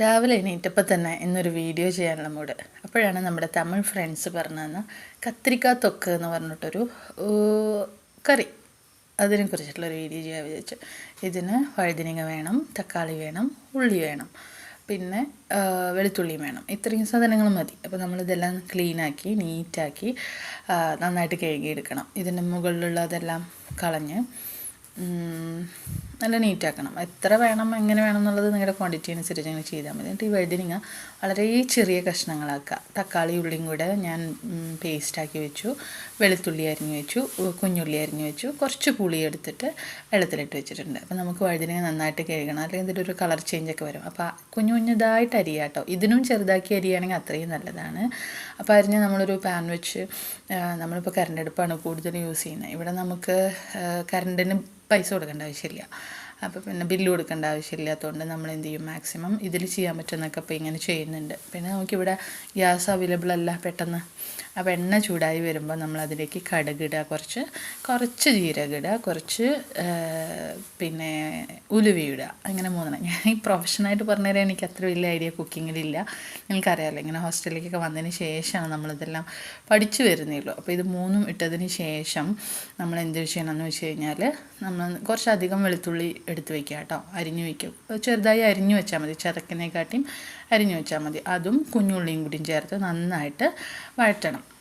രാവിലെ എണീറ്റപ്പോൾ തന്നെ ഇന്നൊരു വീഡിയോ ചെയ്യാനുള്ള മൂട് അപ്പോഴാണ് നമ്മുടെ തമിഴ് ഫ്രണ്ട്സ് പറഞ്ഞു തന്ന കത്തിരിക്ക തൊക്ക് എന്ന് പറഞ്ഞിട്ടൊരു കറി. കറി അതിനെക്കുറിച്ചിട്ടുള്ളൊരു വീഡിയോ ചെയ്യാൻ വിചാരിച്ചു. ഇതിന് വഴുതിനിങ്ങ വേണം തക്കാളി വേണം ഉള്ളി വേണം. പിന്നെ വെളുത്തുള്ളിയും വേണം. ഇത്രയും സാധനങ്ങൾ മതി. അപ്പോൾ നമ്മളിതെല്ലാം ക്ലീനാക്കി നീറ്റാക്കി നന്നായിട്ട് കഴുകിയെടുക്കണം. ഇതിന്റെ മുകളിലുള്ളതെല്ലാം കളഞ്ഞ് നല്ല നീറ്റാക്കണം. എത്ര വേണം എങ്ങനെ വേണം എന്നുള്ളത് നിങ്ങളുടെ ക്വാണ്ടിറ്റി അനുസരിച്ച് അങ്ങനെ ചെയ്താൽ മതി. എന്നിട്ട് ഈ വഴുതനങ്ങ വളരെ ചെറിയ കഷ്ണങ്ങളാക്കുക. തക്കാളി ഉള്ളിയും കൂടെ ഞാൻ പേസ്റ്റാക്കി വെച്ചു. വെളുത്തുള്ളി അരിഞ്ഞു വെച്ചു. കുഞ്ഞുള്ളി അരിഞ്ഞു വെച്ചു. കുറച്ച് പുളി എടുത്തിട്ട് വെള്ളത്തിലിട്ട് വെച്ചിട്ടുണ്ട്. അപ്പോൾ നമുക്ക് വഴുതനങ്ങ നന്നായിട്ട് കഴുകണം. അല്ലെങ്കിൽ ഇതിലൊരു കളർ ചേഞ്ചൊക്കെ വരും. അപ്പോൾ കുഞ്ഞു കുഞ്ഞതായിട്ട് അരിയാം കേട്ടോ. ഇതിനും ചെറുതാക്കി അരിയാണെങ്കിൽ അത്രയും നല്ലതാണ്. അപ്പോൾ അരിഞ്ഞ് നമ്മളൊരു പാൻ വെച്ച് നമ്മളിപ്പോൾ കറണ്ട് അടുപ്പാണ് കൂടുതൽ യൂസ് ചെയ്യുന്നത്. ഇവിടെ നമുക്ക് കറണ്ടിന് പൈസ കൊടുക്കേണ്ട ആവശ്യമില്ല. അപ്പോൾ പിന്നെ ബില്ല് കൊടുക്കേണ്ട ആവശ്യമില്ലാത്തതുകൊണ്ട് നമ്മൾ എന്ത് ചെയ്യും മാക്സിമം ഇതിൽ ചെയ്യാൻ പറ്റുന്നൊക്കെ ഇപ്പോൾ ഇങ്ങനെ ചെയ്യുന്നുണ്ട്. പിന്നെ നമുക്കിവിടെ ഗ്യാസ് അവൈലബിൾ അല്ല പെട്ടെന്ന്. അപ്പോൾ എണ്ണ ചൂടായി വരുമ്പോൾ നമ്മൾ അതിലേക്ക് കടുകിടുക കുറച്ച് കുറച്ച് ജീരകിടുക കുറച്ച് പിന്നെ ഉലുവയിടുക അങ്ങനെ മൂന്നെണ്ണം. ഞാൻ ഈ പ്രൊഫഷനായിട്ട് പറഞ്ഞുതരാൻ എനിക്ക് അത്ര വലിയ ഐഡിയ കുക്കിങ്ങിലില്ല നിങ്ങൾക്കറിയാമല്ലോ ഇങ്ങനെ ഹോസ്റ്റലിലേക്കൊക്കെ വന്നതിന് ശേഷമാണ് നമ്മളിതെല്ലാം പഠിച്ചു വരുന്നേ ഉള്ളൂ അപ്പോൾ ഇത് മൂന്നും ഇട്ടതിന് ശേഷം നമ്മൾ എന്ത് ചെയ്യണമെന്ന് വെച്ച് കഴിഞ്ഞാൽ നമ്മൾ കുറച്ചധികം വെളുത്തുള്ളി എടുത്ത് വെക്കുക കേട്ടോ. അരിഞ്ഞു വയ്ക്കുക ചെറുതായി അരിഞ്ഞു വെച്ചാൽ മതി. ചതക്കിനെക്കാട്ടിയും അരിഞ്ഞു വെച്ചാൽ മതി. അതും കുഞ്ഞുള്ളിയും കൂടിയും ചേർത്ത് നന്നായിട്ട് വഴറ്റണം.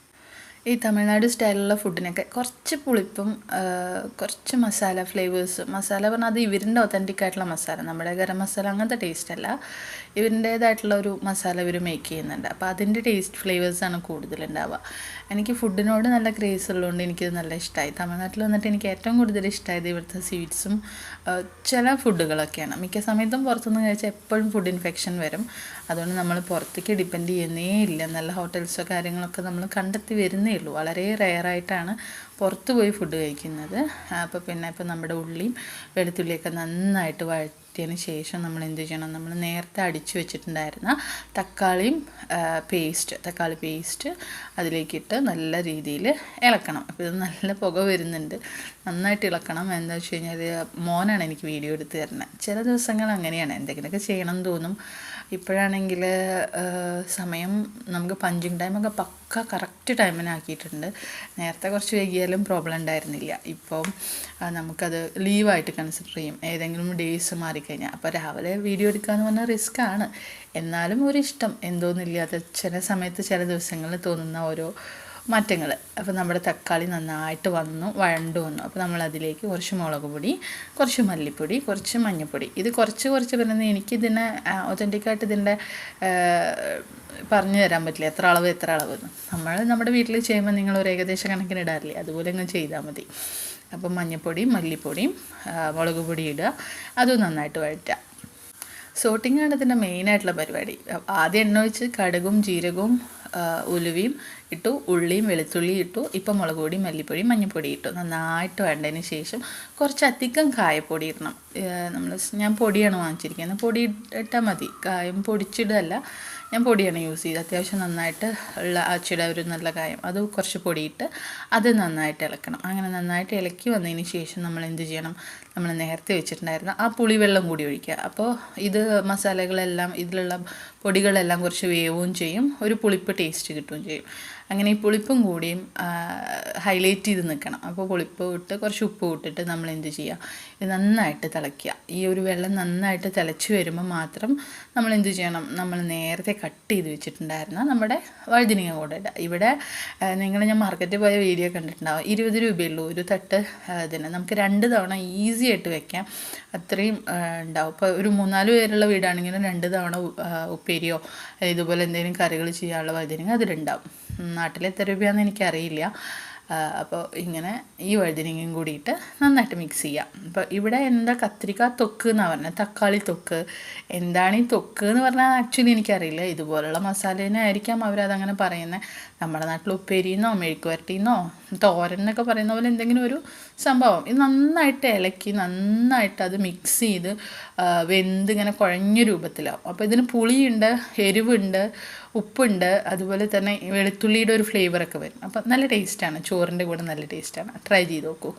ഈ തമിഴ്നാട് സ്റ്റൈലുള്ള ഫുഡിനൊക്കെ കുറച്ച് പുളിപ്പും കുറച്ച് മസാല ഫ്ലേവേഴ്സ് മസാല പറഞ്ഞാൽ അത് ഇവരിന്റെ ഒത്തന്റിക് ആയിട്ടുള്ള മസാല. നമ്മുടെ ഗരം മസാല അങ്ങനത്തെ ടേസ്റ്റ് അല്ല. ഇവരിന്റേതായിട്ടുള്ള ഒരു മസാല ഇവർ മേക്ക് ചെയ്യുന്നുണ്ട്. അപ്പോൾ അതിന്റെ ടേസ്റ്റ് ഫ്ലേവേഴ്സാണ് കൂടുതലുണ്ടാവുക. എനിക്ക് ഫുഡിനോട് നല്ല ക്രേസ് ഉള്ളതുകൊണ്ട് എനിക്കിത് നല്ല ഇഷ്ടമായി തമിഴ്നാട്ടിൽ വന്നിട്ട് എനിക്ക് ഏറ്റവും കൂടുതൽ ഇഷ്ടമായത് ഇവിടുത്തെ സ്വീറ്റ്സും ചില ഫുഡുകളൊക്കെയാണ് മിക്ക സമയത്തും പുറത്തുനിന്ന് കഴിച്ചാൽ എപ്പോഴും ഫുഡ് ഇൻഫെക്ഷൻ വരും. അതുകൊണ്ട് നമ്മൾ പുറത്തേക്ക് ഡിപ്പെൻഡ് ചെയ്യുന്നേ ഇല്ല. നല്ല ഹോട്ടൽസോ കാര്യങ്ങളൊക്കെ നമ്മൾ കണ്ടെത്തി വരുന്നേ ഉള്ളൂ. വളരെ റെയറായിട്ടാണ് പുറത്ത് പോയി ഫുഡ് കഴിക്കുന്നത്. അപ്പോൾ പിന്നെ ഇപ്പോൾ നമ്മുടെ ഉള്ളിയും വെളുത്തുള്ളിയൊക്കെ നന്നായിട്ട് വഴറ്റിയതിന് ശേഷം നമ്മൾ എന്ത് ചെയ്യണം? നമ്മൾ നേരത്തെ അടിച്ചു വെച്ചിട്ടുണ്ടായിരുന്ന തക്കാളിയും പേസ്റ്റ് തക്കാളി പേസ്റ്റ് അതിലേക്കിട്ട് നല്ല രീതിയിൽ ഇളക്കണം. അപ്പോൾ ഇത് നല്ല പുക വരുന്നുണ്ട്. നന്നായിട്ട് ഇളക്കണം. എന്താ വെച്ച് കഴിഞ്ഞാൽ മോനാണ് എനിക്ക് വീഡിയോ എടുത്ത് തരുന്നത് ചില ദിവസങ്ങൾ അങ്ങനെയാണ്. എന്തെങ്കിലുമൊക്കെ ചെയ്യണം എന്ന് തോന്നും. ഇപ്പോഴാണെങ്കിൽ സമയം നമുക്ക് പഞ്ചിങ് ടൈമൊക്കെ പക്ക കറക്റ്റ് ടൈമിനാക്കിയിട്ടുണ്ട് നേരത്തെ കുറച്ച് വൈകിയാലും പ്രോബ്ലം ഉണ്ടായിരുന്നില്ല. ഇപ്പം നമുക്കത് ലീവായിട്ട് കൺസിഡർ ചെയ്യും. ഏതെങ്കിലും ഡേയ്സ് മാറിക്കഴിഞ്ഞാൽ അപ്പോൾ രാവിലെ വീഡിയോ എടുക്കുക പറഞ്ഞാൽ റിസ്ക് ആണ്. എന്നാലും ഒരു ഇഷ്ടം എന്തോന്നില്ലാതെ ചില സമയത്ത് ചില ദിവസങ്ങളിൽ തോന്നുന്ന ഓരോ മാറ്റങ്ങൾ. അപ്പോൾ നമ്മുടെ തക്കാളി നന്നായിട്ട് വന്നു വഴണ്ടു വന്നു. അപ്പോൾ നമ്മൾ അതിലേക്ക് കുറച്ച് മുളക് പൊടി കുറച്ച് മല്ലിപ്പൊടി കുറച്ച് മഞ്ഞൾപ്പൊടി ഇത് കുറച്ച് കുറച്ച് പറയുന്നത് എനിക്കിതിനെ ഒതന്റിക്കായിട്ട് ഇതിന്റെ പറഞ്ഞു തരാൻ പറ്റില്ല. എത്ര അളവ് എത്ര അളവ് നമ്മൾ നമ്മുടെ വീട്ടിൽ ചെയ്യുമ്പോൾ നിങ്ങൾ ഒരു ഏകദേശ കണക്കിന് ഇടാറില്ലേ അതുപോലെ അങ്ങ് ചെയ്താൽ മതി. അപ്പം മഞ്ഞൾപ്പൊടിയും മല്ലിപ്പൊടിയും മുളക് പൊടി ഇടുക. അതും നന്നായിട്ട് വഴറ്റുക. സോട്ടിങ്ങാണ് ഇതിന്റെ മെയിനായിട്ടുള്ള പരിപാടി. ആദ്യം എണ്ണ ഒഴിച്ച് കടുകും ജീരകവും ഉലുവയും ഇട്ടു ഉള്ളിയും വെളുത്തുള്ളിയും ഇട്ടു ഇപ്പം മുളക് പൊടി മല്ലിപ്പൊടി മഞ്ഞൾപ്പൊടി ഇട്ടു. നന്നായിട്ട് വേണ്ടതിന് ശേഷം കുറച്ചധികം കായപ്പൊടി ഇടണം. നമ്മൾ ഞാൻ പൊടിയാണ് വാങ്ങിച്ചിരിക്കുന്നത്. പൊടി ഇട്ടാൽ മതി. കായം പൊടിച്ചിടല്ല. ഞാൻ പൊടിയാണ് യൂസ് ചെയ്തത്. അത്യാവശ്യം നന്നായിട്ട് ഉള്ള അച്ചിട ഒരു നല്ല കായം. അത് കുറച്ച് പൊടിയിട്ട് അത് നന്നായിട്ട് ഇളക്കണം. അങ്ങനെ നന്നായിട്ട് ഇളക്കി വന്നതിന് ശേഷം നമ്മൾ എന്ത് ചെയ്യണം? നമ്മൾ നേരത്തെ വെച്ചിട്ടുണ്ടായിരുന്ന ആ പുളിവെള്ളം കൂടി ഒഴിക്കുക. അപ്പോൾ ഇത് മസാലകളെല്ലാം ഇതിലുള്ള പൊടികളെല്ലാം കുറച്ച് വേവുകയും ചെയ്യും. ഒരു പുളിപ്പ് ടേസ്റ്റ് കിട്ടുകയും ചെയ്യും. അങ്ങനെ ഈ പുളിപ്പും കൂടിയും ഹൈലൈറ്റ് ചെയ്ത് നിൽക്കണം അപ്പോൾ പുളിപ്പ് ഇട്ട് കുറച്ച് ഉപ്പ് ഇട്ടിട്ട് നമ്മൾ എന്ത് ചെയ്യുക? ഇത് നന്നായിട്ട് തിളയ്ക്കുക. ഈ ഒരു വെള്ളം നന്നായിട്ട് തിളച്ച് വരുമ്പോൾ മാത്രം നമ്മൾ എന്ത് ചെയ്യണം? നമ്മൾ നേരത്തെ കട്ട് ചെയ്ത് വെച്ചിട്ടുണ്ടായിരുന്ന നമ്മുടെ വഴുതിനിങ്ങ കൂടെ ഇടുക. ഇവിടെ നിങ്ങൾ ഞാൻ മാർക്കറ്റിൽ പോയ വീഡിയോ കണ്ടിട്ടുണ്ടാവും. ഇരുപത് രൂപയുള്ളൂ. ഒരു തട്ട് ഇതിന്. നമുക്ക് രണ്ട് തവണ ഈസി ആയിട്ട് വെക്കാം. അത്രയും ഉണ്ടാവും. ഇപ്പോൾ ഒരു മൂന്നാൽ പേരുള്ള വീടാണെങ്കിലും രണ്ട് തവണ ഉപ്പേരിയോ ഇതുപോലെ എന്തെങ്കിലും കറികൾ ചെയ്യാനുള്ള വഴുതിനിങ്ങ അതിലുണ്ടാവും. നാട്ടിൽ എത്ര രൂപയാണെന്ന് എനിക്കറിയില്ല. അപ്പോൾ ഇങ്ങനെ ഈ വഴുതിനങ്ങയും കൂടിയിട്ട് നന്നായിട്ട് മിക്സ് ചെയ്യാം. അപ്പോൾ ഇവിടെ എന്താ കത്തിരിക്ക തൊക്ക് എന്നാണ് പറഞ്ഞത് തക്കാളി തൊക്ക്. എന്താണ് ഈ തൊക്ക് എന്ന് പറഞ്ഞാൽ ആക്ച്വലി എനിക്കറിയില്ല. ഇതുപോലുള്ള മസാലേനെ ആയിരിക്കാം അവരതങ്ങനെ പറയുന്നത് നമ്മുടെ നാട്ടിൽ ഉപ്പേരിന്നോ മെഴുക്ക് വരട്ടിന്നോ തോരൻ എന്നൊക്കെ പറയുന്ന പോലെ എന്തെങ്കിലും ഒരു സംഭവം. ഇത് നന്നായിട്ട് ഇളക്കി നന്നായിട്ട് അത് മിക്സ് ചെയ്ത് വെന്ത് ഇങ്ങനെ കുഴഞ്ഞ രൂപത്തിലാവും. അപ്പോൾ ഇതിന് പുളിയുണ്ട് എരിവുണ്ട് ഉപ്പുണ്ട് അതുപോലെ തന്നെ വെളുത്തുള്ളിയുടെ ഒരു ഫ്ലേവറൊക്കെ വരും. അപ്പം നല്ല ടേസ്റ്റാണ് ചോറിന്റെ കൂടെ നല്ല ടേസ്റ്റാണ് ട്രൈ ചെയ്ത് നോക്കൂ.